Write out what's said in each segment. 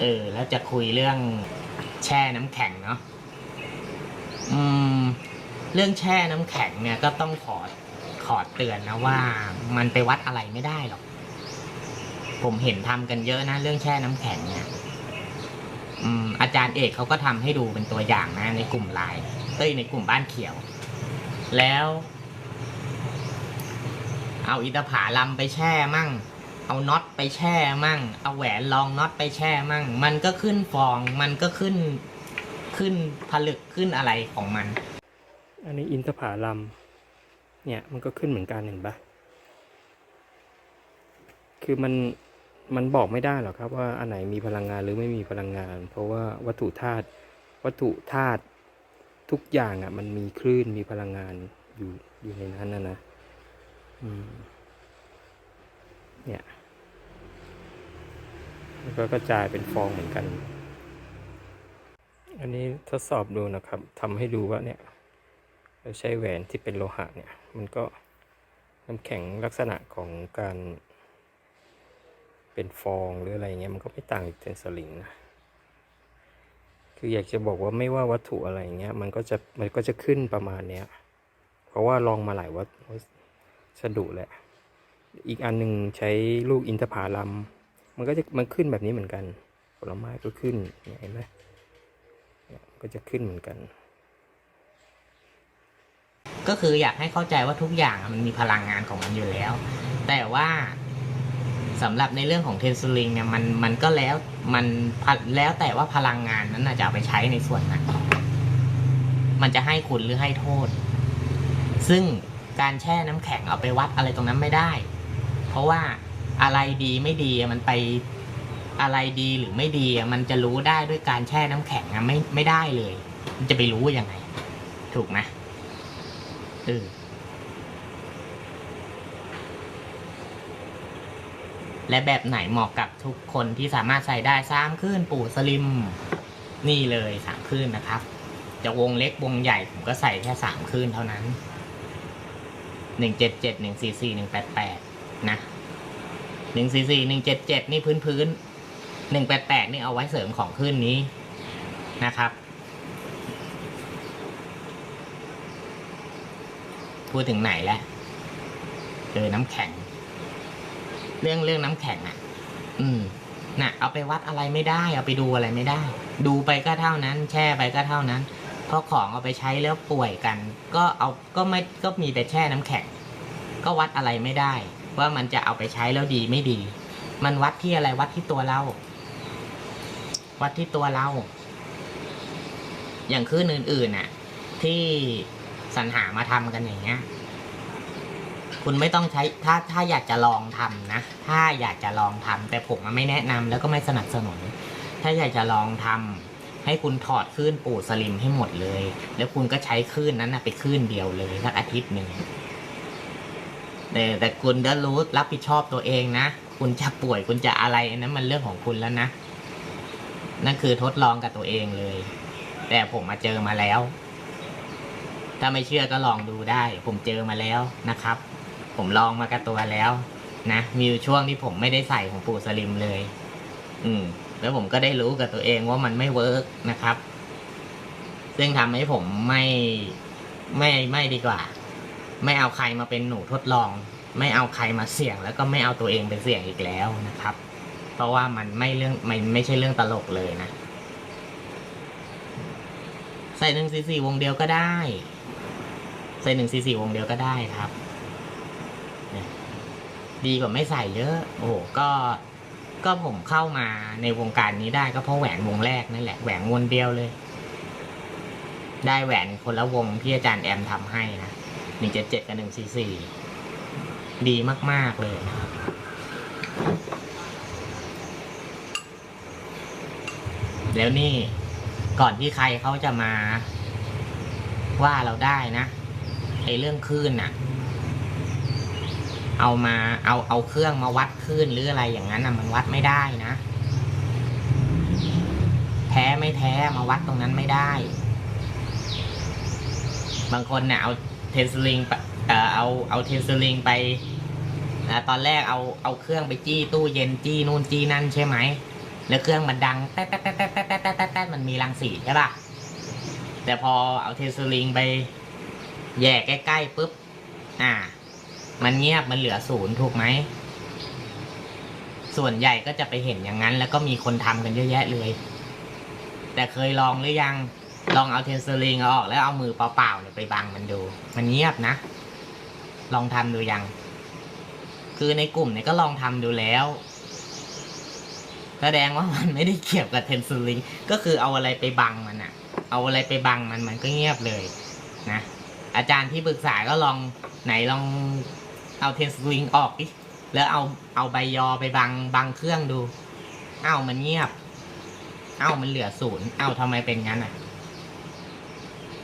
เออ แล้วจะคุยเรื่องแช่น้ำแข็งเนาะอืม เรื่องแช่น้ำแข็งเนี่ยก็ต้องขอขอเตือนนะว่า มันไปวัดอะไรไม่ได้หรอก ผมเห็นทำกันเยอะนะเรื่องแช่น้ำแข็งเนี่ยอืม อาจารย์เอกเขาก็ทำให้ดูเป็นตัวอย่างนะ ในกลุ่มไลน์เอ้ยในกลุ่มบ้านเขียว แล้ว เอาอิตาผาลำไปแช่มั่ง เอาน็อตไปแช่มั่ง เอาแหวนรองน็อตไปแช่มั่ง มันก็ขึ้นฟอง มันก็ขึ้นขึ้นผลึกขึ้นอะไรของมัน อันนี้อินทผาลัมเนี่ยมันก็ขึ้นเหมือนกันเห็นปะคือมันมันบอกไม่ได้หรอกครับว่าอันไหนมีพลังงานหรือไม่มีพลังงาน เพราะว่าวัตถุธาตุวัตถุธาตุทุกอย่างอะ มันมีคลื่นมีพลังงานอยู่อยู่ในนั้นนะนะอืมเนี่ย ก็กระจายเป็นฟองเหมือนกัน อันนี้ทดสอบดูนะครับทำให้ดูว่าเนี่ยเราใช้แหวนที่เป็นโลหะเนี่ย มันก็น้ำแข็งลักษณะของการเป็นฟองหรืออะไรเงี้ยมันก็ไม่ต่างจากเทนสลิงนะ คืออยากจะบอกว่าไม่ว่าวัตถุอะไรเงี้ยมันก็จะมันก็จะขึ้นประมาณเนี้ย เพราะว่าลองมาหลายวัสดุแหละ อีกอันหนึ่งใช้ลูกอินทผลัม มันก็จะมันขึ้นแบบนี้เหมือนกัน ผลไม้ก็ขึ้นเห็นไหมก็จะขึ้นเหมือนกัน ก็คืออยากให้เข้าใจว่าทุกอย่างมันมีพลังงานของมันอยู่แล้ว แต่ว่าสำหรับในเรื่องของเทนซูลิงเนี่ยมันมันก็แล้วมันแล้วแต่ว่าพลังงานนั้นจะเอาไปใช้ในส่วนไหนมันจะให้คุณหรือให้โทษ ซึ่งการแช่น้ำแข็งเอาไปวัดอะไรตรงนั้นไม่ได้ เพราะว่า อะไรดีไม่ดีมันไปอะไรดีหรือไม่ดีมันจะรู้ได้ด้วยการแช่น้ำแข็งไม่ไม่ได้เลย มันจะไปรู้ยังไง ถูกไหมเออและแบบไหนเหมาะกับทุกคนที่สามารถใส่ได้สามคลื่นปู่สลิม นี่เลยสามคลื่นนะครับ จะวงเล็กวงใหญ่ผมก็ใส่แค่สามคลื่นเท่านั้นหนึ่งเจ็ดเจ็ดหนึ่งสี่สี่หนึ่งแปดแปดนะ หนึ่งสี่สี่หนึ่งเจ็ดเจ็ดนี่พื้นพื้นหนึ่งแปดแปดนี่เอาไว้เสริมของคลื่นนี้นะครับ พูดถึงไหนแล้วเจอน้ำแข็ง เรื่องเรื่องน้ำแข็งอะ อืมน่ะเอาไปวัดอะไรไม่ได้ เอาไปดูอะไรไม่ได้ ดูไปก็เท่านั้น แช่ไปก็เท่านั้น เพราะของเอาไปใช้แล้วป่วยกัน ก็เอาก็ไม่ก็มีแต่แช่น้ำแข็ง ก็วัดอะไรไม่ได้ ว่ามันจะเอาไปใช้แล้วดีไม่ดี มันวัดที่อะไรวัดที่ตัวเรา วัดที่ตัวเรา อย่างคลื่นอื่นๆน่ะ ที่สรรหามาทำกันอย่างเงี้ย คุณไม่ต้องใช้ถ้าถ้าอยากจะลองทำนะ ถ้าอยากจะลองทำแต่ผมไม่แนะนำแล้วก็ไม่สนับสนุน ถ้าอยากจะลองทำให้คุณถอดคลื่นปูสลิมให้หมดเลย แล้วคุณก็ใช้คลื่นนั้นนะไปคลื่นเดียวเลยสักอาทิตย์หนึ่ง แต่แต่คุณก็รู้รับผิดชอบตัวเองนะ คุณจะป่วยคุณจะอะไรอันนั้นมันเรื่องของคุณแล้วนะนั่นคือทดลองกับตัวเองเลย แต่ผมมาเจอมาแล้ว ถ้าไม่เชื่อก็ลองดูได้ ผมเจอมาแล้วนะครับ ผมลองมากับตัวแล้ว นะมีช่วงที่ผมไม่ได้ใส่ของปู่สลิมเลย อืม แล้วผมก็ได้รู้กับตัวเองว่ามันไม่เวิร์กนะครับ ซึ่งทำให้ผมไม่ไม่ไม่ดีกว่า ไม่เอาใครมาเป็นหนูทดลอง ไม่เอาใครมาเสี่ยง แล้วก็ไม่เอาตัวเองไปเสี่ยงอีกแล้วนะครับ เพราะว่ามันไม่เรื่องมันไม่ใช่เรื่องตลกเลยนะ ใส่หนึ่งซีซีวงเดียวก็ได้ ใส่หนึ่งซีซีวงเดียวก็ได้ครับ ดีกว่าไม่ใส่เยอะ โอ้โหก็ก็ผมเข้ามาในวงการนี้ได้ก็เพราะแหวนวงแรกนั่นแหละแหวนวงเดียวเลย ได้แหวนคนละวงที่อาจารย์แอมทำให้นะ หนึ่งเจ็ดเจ็ดกับหนึ่งซีซีดีมาก ๆ เลยนะครับ แล้วนี่ก่อนที่ใครเขาจะมา ว่าเราได้นะไอเรื่องคลื่นน่ะ เอามาเอาเอาเครื่องมาวัดคลื่นหรืออะไรอย่างนั้นนะมันวัดไม่ได้นะ แท้ไม่แท้มาวัดตรงนั้นไม่ได้ บางคนเนี่ยเอา เทนซ์ลิงเอาเอาเทนซ์ลิงไปตอนแรกเอาเอาเครื่องไปจี้ตู้เย็นจี้นู่นจี้นั่นใช่ไหมแล้วเครื่องมันดังแต๊ะแต๊ะแต๊ะแต๊ะแต๊ะแต๊ะมันมีรังสีใช่ป่ะแต่พอเอาเทนซ์ลิงไปแย่ใกล้ๆปุ๊บอ่า มันเงียบมันเหลือศูนย์ถูกไหมส่วนใหญ่ก็จะไปเห็นอย่างนั้น แล้วก็มีคนทำกันเยอะแยะเลย แต่เคยลองหรือยัง ลองเอาเทสลิงอออกแล้วเอามือเปล่าๆเนี่ยไปบังมันดู มันเงียบนะ ลองทำดูยัง คือในกลุ่มเนี่ยก็ลองทำดูแล้ว แสดงว่ามันไม่ได้เกี่ยวกับเทนซูลิงก็คือเอาอะไรไปบังมันอะเอาอะไรไปบังมันมันก็เงียบเลยนะ อาจารย์ที่ปรึกษาก็ลองไหนลองเอาเทนซูลิงออกดิแล้วเอาเอาใบยอไปบังบังเครื่องดู เอ้ามันเงียบ เอ้ามันเหลือศูนย์ เอ้าทำไมเป็นงั้นอะ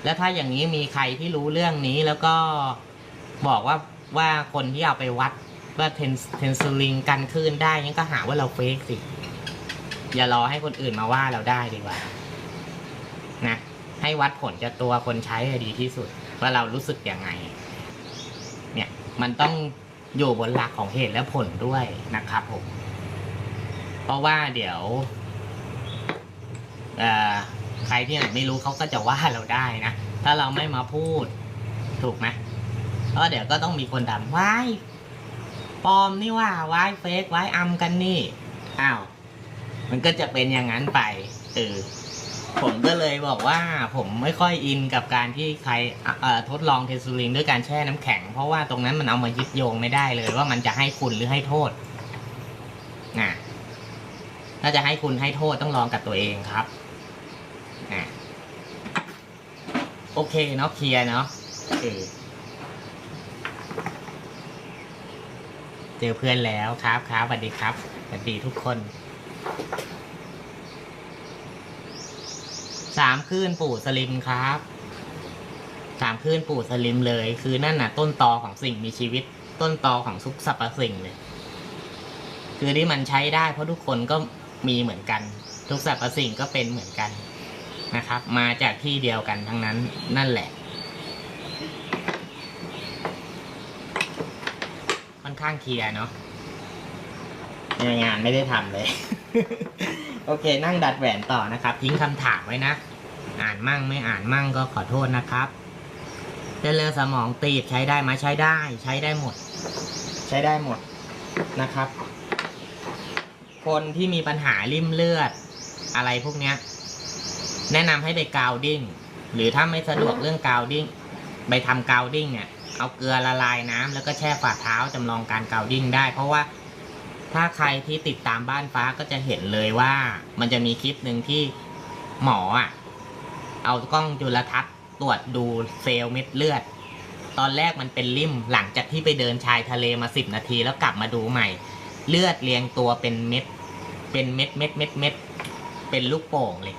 แล้วถ้าอย่างนี้มีใครที่รู้เรื่องนี้แล้วก็บอกว่าว่าคนที่เอาไปวัดว่าเทนเทนซูลิงกันคลื่นได้งั้นก็หาว่าเราเฟกสิ อย่ารอให้คนอื่นมาว่าเราได้ดีกว่า นะ ให้วัดผลจากตัวคนใช้ให้ดีที่สุด ว่าเรารู้สึกยังไง เนี่ย มันต้องอยู่บนหลักของเหตุและผลด้วยนะครับผม เพราะว่าเดี๋ยว เอ่อ ใครที่ไหนไม่รู้เขาก็จะว่าเราได้นะ ถ้าเราไม่มาพูด ถูกไหมเพราะเดี๋ยวก็ต้องมีคนดำว้ายปลอมนี่ว่าว้ายเฟกว้ายอัมกันนี่ อ้าว มันก็จะเป็นอย่างนั้นไปเออผมก็เลยบอกว่าผมไม่ค่อยอินกับการที่ใครทดลองเทสซูลินด้วยการแช่น้ำแข็ง เพราะว่าตรงนั้นมันเอามายึดโยงไม่ได้เลย ว่ามันจะให้คุณหรือให้โทษนะถ้าจะให้คุณให้โทษต้องลองกับตัวเองครับ นะโอเคเนาะเคลียร์เนาะเออเจอเพื่อนแล้วครับครับสวัสดีครับสวัสดีทุกคนสามคืนปู่สลิมครับสามคืนปู่สลิมเลย คือนั่นน่ะ ต้นตอของสิ่งมีชีวิต ต้นตอของทุกสรรพสิ่งเลย คือที่มันใช้ได้เพราะทุกคนก็มีเหมือนกัน ทุกสรรพสิ่งก็เป็นเหมือนกัน นะครับ มาจากที่เดียวกันทั้งนั้นนั่นแหละ ค่อนข้างเคลียร์เนาะงานไม่ได้ทำเลย โอเค นั่งดัดแหวนต่อนะครับ ทิ้งคำถามไว้นะ อ่านมั่งไม่อ่านมั่งก็ขอโทษนะครับเส้นเลือดสมองตีบใช้ได้ไหมใช้ได้ ใช้ได้หมด ใช้ได้หมดนะครับ คนที่มีปัญหาริ่มเลือด อะไรพวกเนี้ย แนะนำให้ไปกาวดิ้ง หรือถ้าไม่สะดวกเรื่องกาวดิ้ง ไปทำกาวดิ้งเนี่ย เอาเกลือละลายน้ำแล้วก็แช่ฝ่าเท้าจำลองการกาวดิ้งได้ เพราะว่าถ้าใครที่ติดตามบ้านฟ้าก็จะเห็นเลยว่า มันจะมีคลิปหนึ่งที่หมออะ เอากล้องจุลทรรศน์ตรวจดูเซลล์เม็ดเลือด ตอนแรกมันเป็นริ่มหลังจากที่ไปเดินชายทะเลมาสิบนาทีแล้วกลับมาดูใหม่ เลือดเรียงตัวเป็นเม็ด เป็นเม็ดเม็ดเม็ดเม็ดเป็นลูกโป่งเลย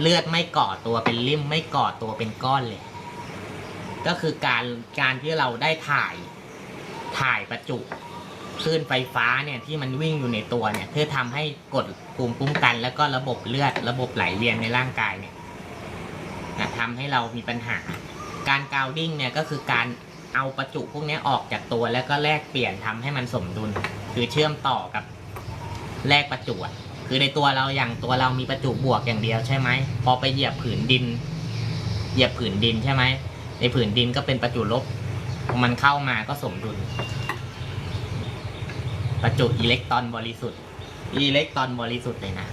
เลือดไม่ก่อตัวเป็นริ่มไม่ก่อตัวเป็นก้อนเลย ก็คือการการที่เราได้ถ่ายถ่ายประจุคลื่นไฟฟ้าเนี่ยที่มันวิ่งอยู่ในตัวเนี่ยเพื่อทำให้กดภูมิคุ้มกัน แล้วก็ระบบเลือดระบบไหลเวียนในร่างกายเนี่ยนะทำให้เรามีปัญหา การกาวดิ้งเนี่ยก็คือการเอาประจุพวกนี้ออกจากตัวแล้วก็แลกเปลี่ยนทำให้มันสมดุล คือเชื่อมต่อกับแลกประจุ คือในตัวเราอย่างตัวเรามีประจุบวกอย่างเดียวใช่ไหมพอไปเหยียบผืนดิน เหยียบผืนดินใช่ไหมในผืนดินก็เป็นประจุลบมันเข้ามาก็สมดุล ประจุอิเล็กตรอนบริสุทธิ์ อิเล็กตรอนบริสุทธิ์เลยนะ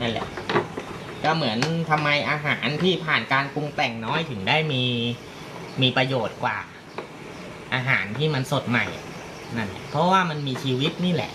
นั่นแหละ ก็เหมือนทำไมอาหารที่ผ่านการปรุงแต่งน้อยถึงได้มีมีประโยชน์กว่า อาหารที่มันสดใหม่ นั่นเพราะว่ามันมีชีวิตนี่แหละ